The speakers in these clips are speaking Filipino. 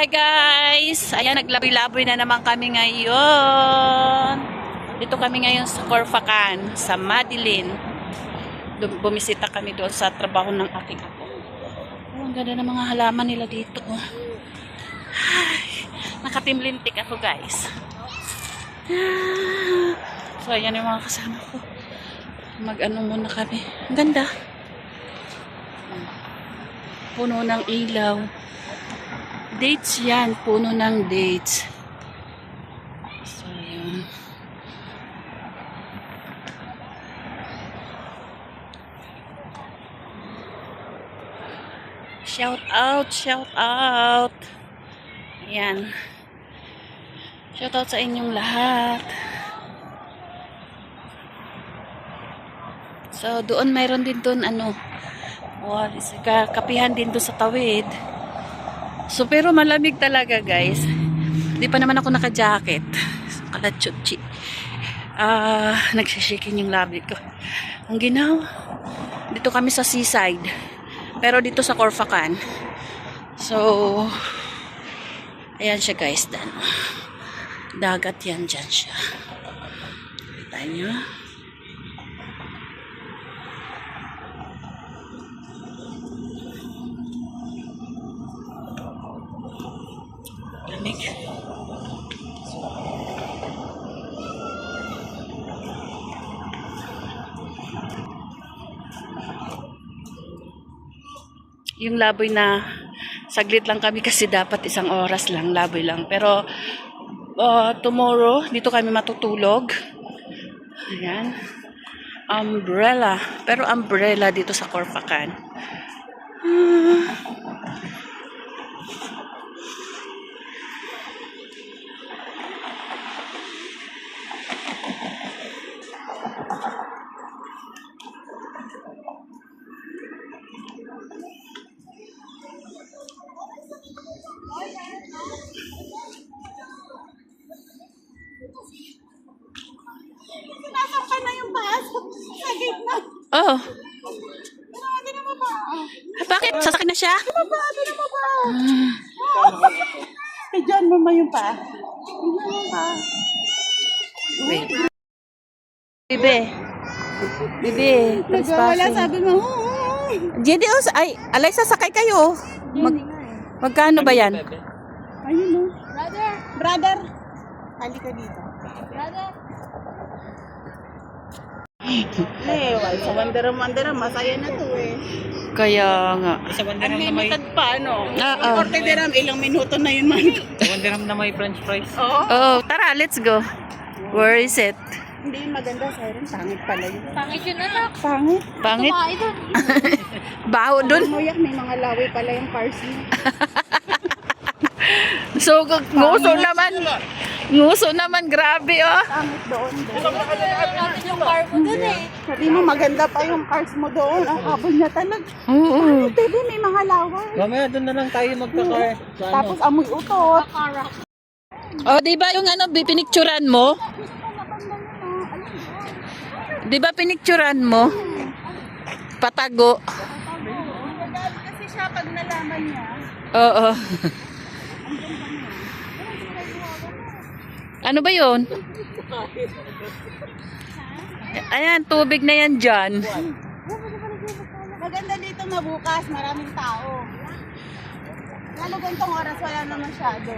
Hi guys! Ayan, naglaboy-laboy na naman kami ngayon. Dito kami ngayon sa Corfacan, sa Madilin. Dum- Bumisita kami doon sa trabaho ng aking apo. Oh, ang ganda ng mga halaman nila dito. oh. Ay, nakatimlintik ako guys. Ah, So, ayan yung mga kasama ko. Mag-ano muna kami. Ang ganda. Puno ng ilaw. Dates yan. Puno ng dates. So, yun. Shout out, shout out. Yan. Shout out sa inyong lahat. So, doon mayroon din doon ano, ka- kapihan din doon sa tawid. So, pero malamig talaga, guys. Di pa naman ako naka-jacket. Kalachuchi. Ah, nagsishaking yung labi ko. Ang ginaw. Dito kami sa seaside. Pero dito sa Corfacan. So, ayan siya guys. Dan. Dagat yan dyan siya. Kita? Lamig. Yung laboy na saglit lang kami kasi dapat isang oras lang, laboy lang. Pero uh, tomorrow, dito kami matutulog. Ayan. Umbrella. Pero umbrella dito sa Corfacan. Nasaktan na yung taas. Sa gitna. Oh, Grabe na baba. bakit? Sasakit na siya? Grabe na baba. Eh, dyan mo ma yung pa. Tingnan mo pa. Wait. Bibe. Bibe, Nagwawala sabi mo. Jedi, oh, ay, alay, sasakay kayo. Mag, magkano ba yan? Ayun no. Brother. Brother. Halika dito. Brother. Eh, well, sa Wanderer Wanderer, masaya na to eh. Kaya nga. Sa Wanderam na may Unlimited pa, ano? Oo. 40 dirham, ilang minuto na yun man. sa Wanderam na may french fries. Oo. Oh, tara, let's go. Where is it? Hindi maganda, Siren. Pangit pala yun. Pangit yun anak. Pangit. Pangit. Kumain doon. Baho dun. Muyak, may mga lawi pala yung cars niya. So, gu- nguso naman. Nguso naman, grabe oh. Pangit doon. natin yung car mo doon eh. Sabi mo, maganda pa yung cars mo doon. Ang habol niya talaga. Oo. Baby, may mga lawa. Mamaya doon na lang tayo magka-car. Sa ano? Tapos amoy utot. Oh, di ba yung ano, pinicturan mo? Di ba pinicturan mo? Patago. Kasi siya, pag nalaman niya, Oo. ano ba yun? Ayan, tubig na yan dyan. maganda dito mabukas, maraming tao. Lalo ganitong oras, wala na masyado.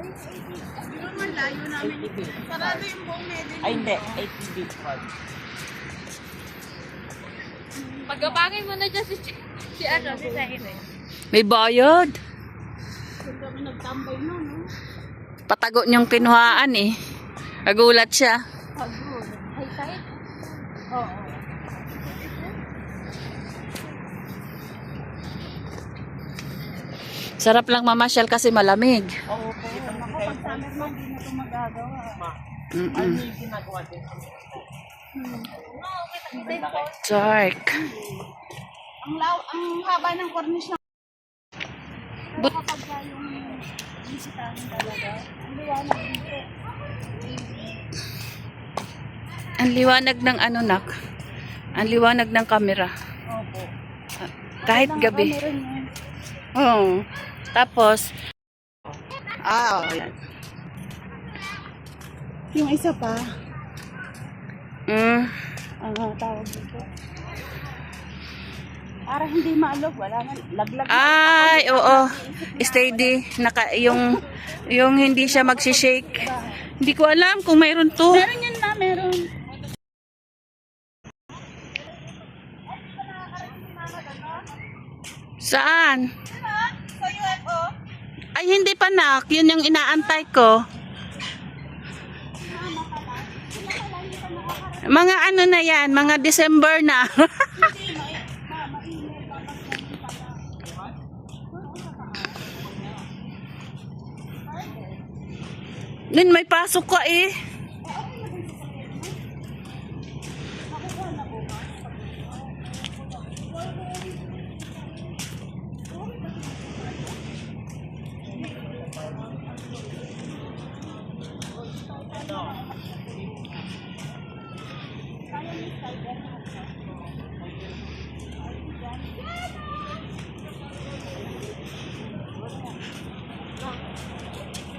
Ay, 80. Di ba man layo namin? Sarado yung buong medyo. Ay hindi, 80 beach pad. Pagkabangin mo na dyan si, si ano, si Zaire. May bayad. Patago niyang kinuhaan eh. Nagulat siya. Sarap lang mamasyal kasi malamig. Oo po. Ako, summer man, di na ito magagawa. Mm-mm. Yung ginagawa din. Dark. Ang ang haba ng cornice na But, kapag yung bisitahin talaga. Ang liwanag dito. ang liwanag ng ano nak. Ang liwanag ng camera. Opo. Kahit Ang gabi. niya. Oo. Tapos, Ah, oh, yan. Yung isa pa, mm, ano tawag dito? Para hindi maalog, wala na. Laglag ay, oo. Steady. Naka, yung, yung hindi siya magsishake. Hindi ko alam kung mayroon to. Meron yan na, meron. Saan? Sa UFO? Ay, hindi pa nak. Yun yung inaantay ko. Mga ano na yan, mga December na. Lin, may pasok ka eh.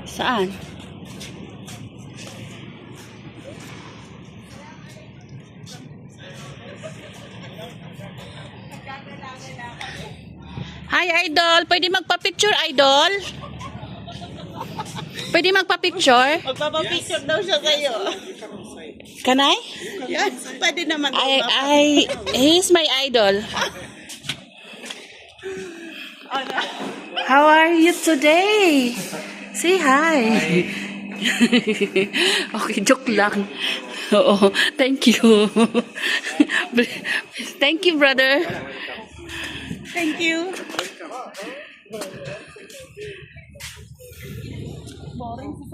Saan? Hi, Idol. Pwede magpa-picture, Idol? Pwede magpa-picture? Magpapapicture daw siya sa'yo. Kanay? Yan, pwede naman. I, I, he's my idol. How are you today? Say hi. okay, joke lang. Oo, thank you. thank you, brother. Thank you. Boring